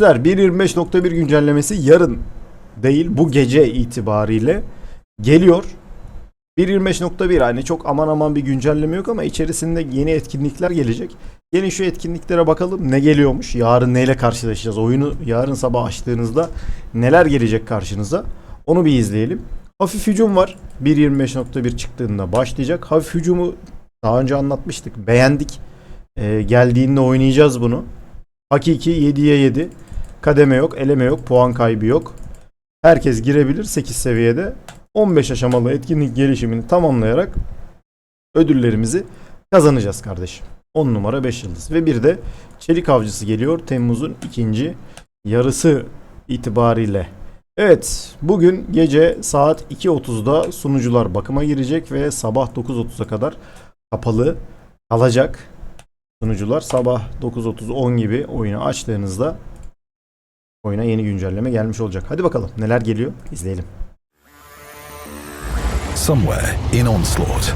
Arkadaşlar 1.25.1 güncellemesi yarın değil bu gece itibariyle geliyor. 1.25.1 hani çok aman aman bir güncelleme yok ama içerisinde yeni etkinlikler gelecek. Yeni şu etkinliklere bakalım ne geliyormuş. Yarın neyle karşılaşacağız? Oyunu yarın sabah açtığınızda neler gelecek karşınıza? Onu bir izleyelim. Hafif hücum var. 1.25.1 çıktığında başlayacak. Hafif hücumu daha önce anlatmıştık. Beğendik. Ee, geldiğinde oynayacağız bunu. Hakiki 7'ye 7. Kademe yok, eleme yok, puan kaybı yok. Herkes girebilir 8 seviyede. 15 aşamalı etkinlik gelişimini tamamlayarak ödüllerimizi kazanacağız kardeşim. 10 numara 5 yıldız. Ve bir de Çelik Avcısı geliyor Temmuz'un ikinci yarısı itibariyle. Evet bugün gece saat 2.30'da sunucular bakıma girecek ve sabah 9.30'a kadar kapalı kalacak. Sunucular sabah 9.30-10 gibi oyunu açtığınızda oyuna yeni güncelleme gelmiş olacak. Hadi bakalım neler geliyor izleyelim. Somewhere in Onslaught.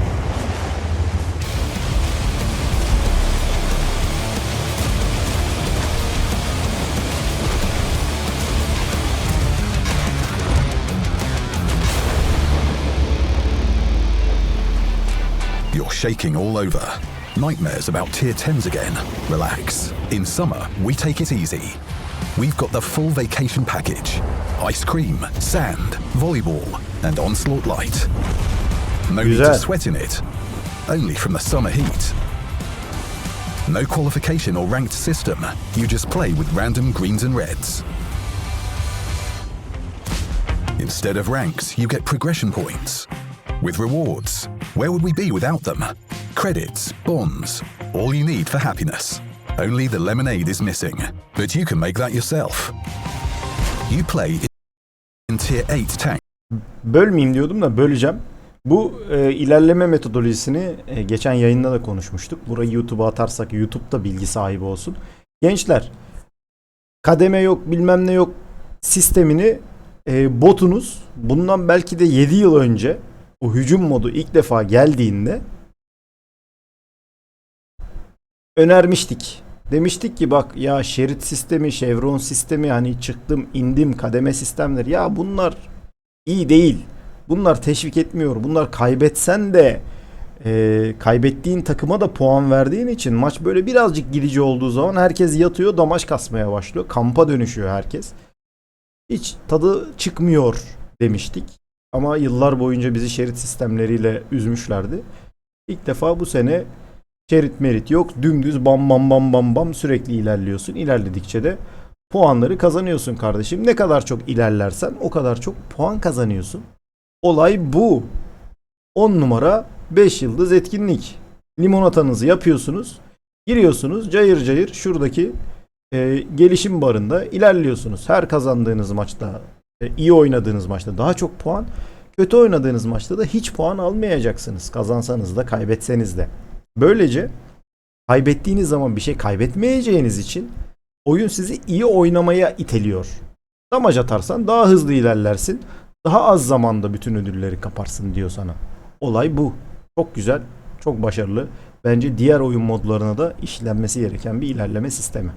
You're shaking all over. Nightmares about tier 10s again. Relax. In summer, we take it easy. We've got the full vacation package ice cream, sand, volleyball, and Onslaught Light. No need to sweat in it, only from the summer heat. No qualification or ranked system, you just play with random greens and reds. Instead of ranks, you get progression points. With rewards, where would we be without them? Credits, bonds, all you need for happiness. Only the lemonade is missing, but you can make that yourself. You play in Tier 8 tank. Bölmeyeyim diyordum da böleceğim. Bu e, ilerleme metodolojisini e, geçen yayında da konuşmuştuk. Burayı YouTube'a atarsak YouTube'da bilgi sahibi olsun. Gençler kademe yok bilmem ne yok sistemini e, botunuz bundan belki de 7 yıl önce o hücum modu ilk defa geldiğinde önermiştik. Demiştik ki bak ya şerit sistemi, şevron sistemi hani çıktım indim kademe sistemleri ya bunlar iyi değil. Bunlar teşvik etmiyor. Bunlar kaybetsen de e, kaybettiğin takıma da puan verdiğin için maç böyle birazcık gidici olduğu zaman herkes yatıyor damaç kasmaya başlıyor. Kampa dönüşüyor herkes. Hiç tadı çıkmıyor demiştik. Ama yıllar boyunca bizi şerit sistemleriyle üzmüşlerdi. İlk defa bu sene şerit merit yok. Dümdüz bam bam bam bam bam sürekli ilerliyorsun. İlerledikçe de puanları kazanıyorsun kardeşim. Ne kadar çok ilerlersen o kadar çok puan kazanıyorsun. Olay bu. 10 numara 5 yıldız etkinlik. Limonatanızı yapıyorsunuz. Giriyorsunuz cayır cayır şuradaki e, gelişim barında ilerliyorsunuz. Her kazandığınız maçta, e, iyi oynadığınız maçta daha çok puan, kötü oynadığınız maçta da hiç puan almayacaksınız. Kazansanız da kaybetseniz de. Böylece kaybettiğiniz zaman bir şey kaybetmeyeceğiniz için oyun sizi iyi oynamaya iteliyor. Damaj atarsan daha hızlı ilerlersin. Daha az zamanda bütün ödülleri kaparsın diyor sana. Olay bu. Çok güzel, çok başarılı. Bence diğer oyun modlarına da işlenmesi gereken bir ilerleme sistemi.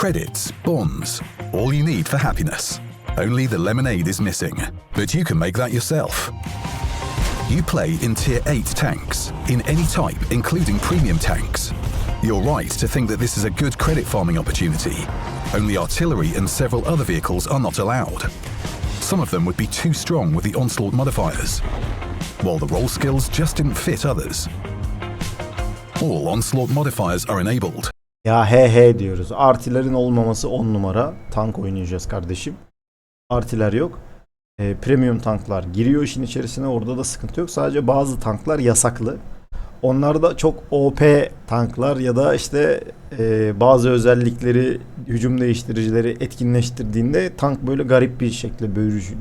Credits, bonds, all you need for happiness. Only the lemonade is missing, but you can make that yourself. You play in Tier 8 tanks, in any type, including premium tanks. You're right to think that this is a good credit farming opportunity. Only artillery and several other vehicles are not allowed. Some of them would be too strong with the onslaught modifiers, while the roll skills just didn't fit others. All onslaught modifiers are enabled, Ya he he diyoruz. Artilerin olmaması 10 numara. Tank oynayacağız kardeşim. Artiler yok. E, premium tanklar giriyor işin içerisine. Orada da sıkıntı yok. Sadece bazı tanklar yasaklı. Onlar da çok OP tanklar ya da işte e, bazı özellikleri hücum değiştiricileri etkinleştirdiğinde tank böyle garip bir şekilde bürü-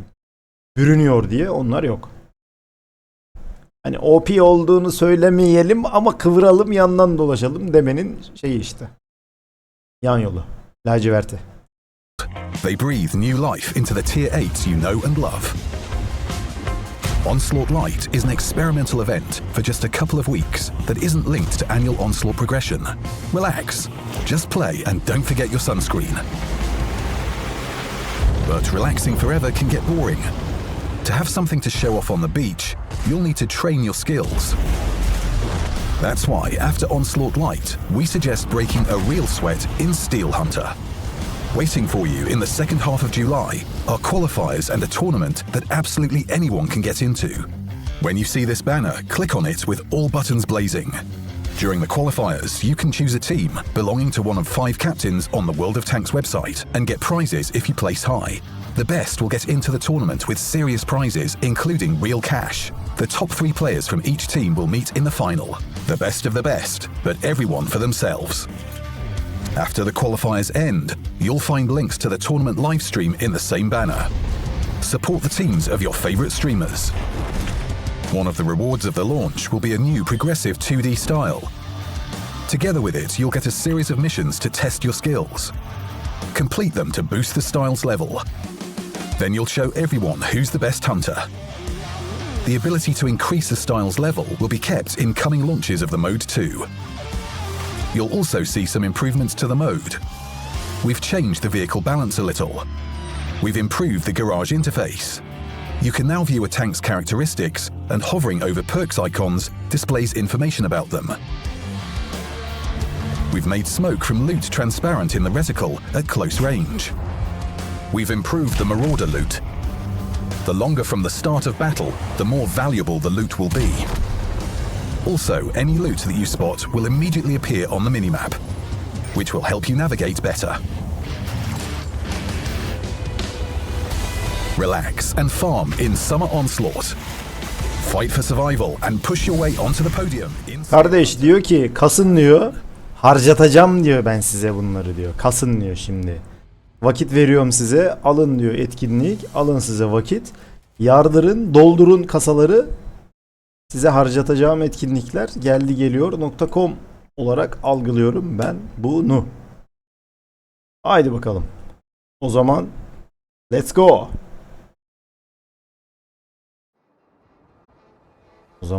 bürünüyor diye onlar yok. Hani OP olduğunu söylemeyelim ama kıvıralım yandan dolaşalım demenin şeyi işte. Yan yolu. Laciverti. They breathe new life into the Tier 8s you know and love. Onslaught Light is an experimental event for just a couple of weeks that isn't linked to annual Onslaught progression. Relax, just play and don't forget your sunscreen. But relaxing forever can get boring. To have something to show off on the beach, you'll need to train your skills. That's why, after Onslaught Light, we suggest breaking a real sweat in Steel Hunter. Waiting for you in the second half of July are qualifiers and a tournament that absolutely anyone can get into. When you see this banner, click on it with all buttons blazing. During the qualifiers, you can choose a team belonging to one of five captains on the World of Tanks website and get prizes if you place high. The best will get into the tournament with serious prizes, including real cash. The top three players from each team will meet in the final. The best of the best, but everyone for themselves. After the qualifiers end, you'll find links to the tournament livestream in the same banner. Support the teams of your favorite streamers. One of the rewards of the launch will be a new progressive 2D style. Together with it, you'll get a series of missions to test your skills. Complete them to boost the style's level. Then you'll show everyone who's the best hunter. The ability to increase the style's level will be kept in coming launches of the Mode 2. You'll also see some improvements to the mode. We've changed the vehicle balance a little. We've improved the garage interface. You can now view a tank's characteristics, and hovering over perks icons displays information about them. We've made smoke from loot transparent in the reticle at close range. We've improved the Marauder loot. The longer from the start of battle, the more valuable the loot will be. Also, any loot that you spot will immediately appear on the minimap, which will help you navigate better. Relax and farm in Summer Onslaught. Fight for survival and push your way onto the podium in Kardeş diyor ki kasın diyor. Harcatacağım diyor ben size bunları diyor. Kasın diyor şimdi. Vakit veriyorum size. Alın diyor etkinlik. Alın size vakit. Yardırın, doldurun kasaları. Size harcatacağım etkinlikler geldi geliyor.com olarak algılıyorum ben bunu. Haydi bakalım. O zaman let's go.